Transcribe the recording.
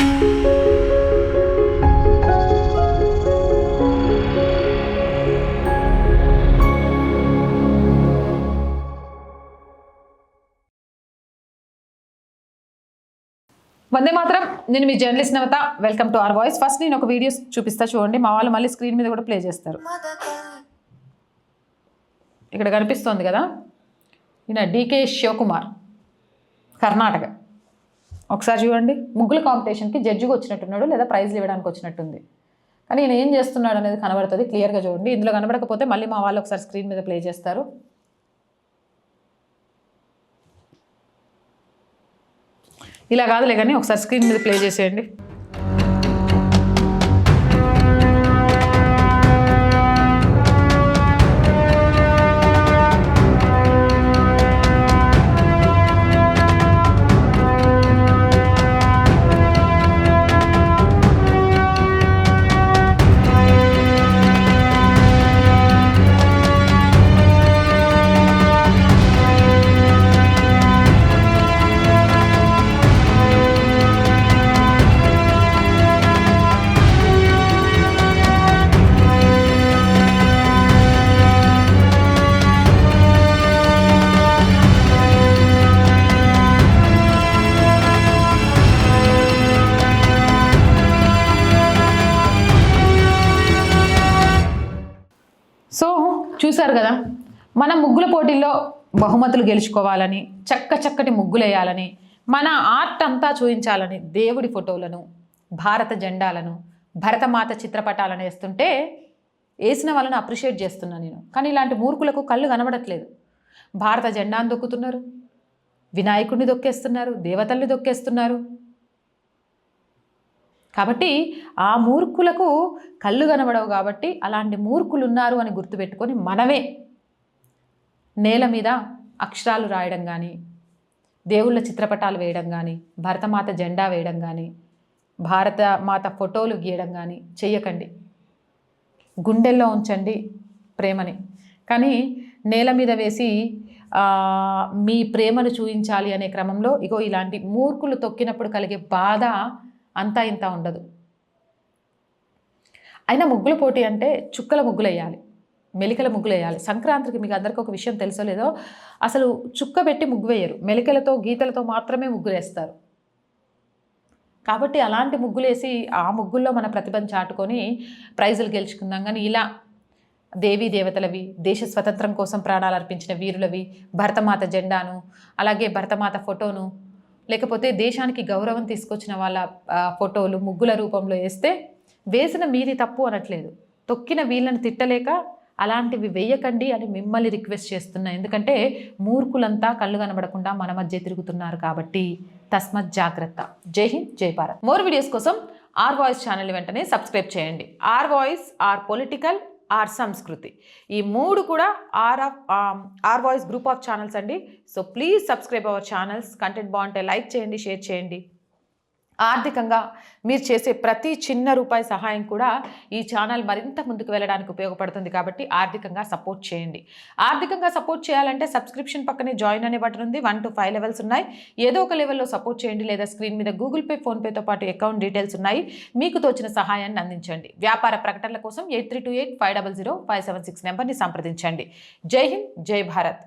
వందే మాత్రం. నేను మీ journalist Navatha. Welcome to R voice. First నేను ఒక వీడియోస్ చూపిస్తా చూడండి. మా వాళ్ళు మళ్ళీ స్క్రీన్ మీద కూడా ప్లే చేస్తారు. ఇక్కడ కనిపిస్తోంది కదా? ఈయన డీకే శివకుమార్. కర్ణాటక. ఒకసారి చూడండి. ముగ్గుల కాంపిటీషన్కి జడ్జిగా వచ్చినట్టున్నాడు లేదా ప్రైజ్లు ఇవ్వడానికి వచ్చినట్టుంది. కానీ ఈయన ఏం చేస్తున్నాడు అనేది కనబడుతుంది. క్లియర్గా చూడండి. ఇందులో కనబడకపోతే మళ్ళీ మా వాళ్ళు ఒకసారి స్క్రీన్ మీద ప్లే చేస్తారు. ఇలా కాదులే కానీ ఒకసారి స్క్రీన్ మీద ప్లే చేసేయండి. సో చూశారు కదా మన ముగ్గుల పోటీల్లో బహుమతులు గెలుచుకోవాలని చక్క చక్కటి ముగ్గులేయాలని మన ఆర్ట్ అంతా చూపించాలని దేవుడి ఫోటోలను భారత జెండాలను భరతమాత చిత్రపటాలను వేస్తుంటే వేసిన వాళ్ళని అప్రిషియేట్ చేస్తున్నాను నేను. కానీ ఇలాంటి మూర్ఖులకు కళ్ళు కనబడట్లేదు. భారత జెండాను దొక్కుతున్నారు వినాయకుడిని దొక్కేస్తున్నారు దేవతల్ని దొక్కేస్తున్నారు కాబట్టి ఆ మూర్ఖులకు కళ్ళు కనబడవు కాబట్టి అలాంటి మూర్ఖులు ఉన్నారు అని గుర్తుపెట్టుకొని మనమే నేల మీద అక్షరాలు రాయడం కానీ దేవుళ్ళ చిత్రపటాలు వేయడం కానీ భరతమాత జెండా వేయడం కానీ భారత మాత ఫోటోలు గీయడం కానీ చెయ్యకండి. గుండెల్లో ఉంచండి ప్రేమని. కానీ నేల మీద వేసి మీ ప్రేమను చూపించాలి అనే క్రమంలో ఇగో ఇలాంటి మూర్ఖులు తొక్కినప్పుడు కలిగే బాధ అంతా ఇంత ఉండదు. అయినా ముగ్గుల పోటీ అంటే చుక్కల ముగ్గులు వేయాలి మెలికల ముగ్గులు వేయాలి సంక్రాంతికి మీకు అందరికీ ఒక విషయం తెలుసో లేదో అసలు చుక్క పెట్టి ముగ్గు వేయరు. మెలికలతో గీతలతో మాత్రమే ముగ్గులు వేస్తారు. కాబట్టి అలాంటి ముగ్గులు వేసి ఆ ముగ్గుల్లో మన ప్రతిభను చాటుకొని ప్రైజులు గెలుచుకుందాం. కానీ ఇలా దేవీ దేవతలవి దేశ స్వతంత్రం కోసం ప్రాణాలు అర్పించిన వీరులవి భరతమాత జెండాను అలాగే భరతమాత ఫోటోను లేకపోతే దేశానికి గౌరవం తీసుకొచ్చిన వాళ్ళ ఫోటోలు ముగ్గుల రూపంలో వేస్తే వేసిన మీది తప్పు అనట్లేదు. తొక్కిన వీళ్ళని తిట్టలేక అలాంటివి వేయకండి అని మిమ్మల్ని రిక్వెస్ట్ చేస్తున్నా. ఎందుకంటే మూర్ఖులంతా కళ్ళు కనబడకుండా మన మధ్య తిరుగుతున్నారు కాబట్టి తస్మత్ జాగ్రత్త. జై హింద్ జై భారత్. మోర్ వీడియోస్ కోసం ఆర్ వాయిస్ ఛానల్ వెంటనే సబ్స్క్రైబ్ చేయండి. R voice R political R Samskruthi. ఈ మూడు కూడా R of R voice group of channels అండి. So please subscribe our channels. Content బాగుంటే లైక్ చేయండి షేర్ చేయండి. ఆర్థికంగా మీరు చేసే ప్రతి చిన్న రూపాయి సహాయం కూడా ఈ ఛానల్ మరింత ముందుకు వెళ్ళడానికి ఉపయోగపడుతుంది కాబట్టి ఆర్థికంగా సపోర్ట్ చేయండి. ఆర్థికంగా సపోర్ట్ చేయాలంటే సబ్స్క్రిప్షన్ పక్కనే జాయిన్ అనే బటన్ ఉంది. వన్ టు ఫైవ్ లెవెల్స్ ఉన్నాయి. ఏదో ఒక లెవెల్లో సపోర్ట్ చేయండి లేదా స్క్రీన్ మీద గూగుల్ పే ఫోన్పేతో పాటు అకౌంట్ డీటెయిల్స్ ఉన్నాయి. మీకు తోచిన సహాయాన్ని అందించండి. వ్యాపార ప్రకటనల కోసం eight three two eight five double zero five seven six నెంబర్ని సంప్రదించండి. జై హింద్ జై భారత్.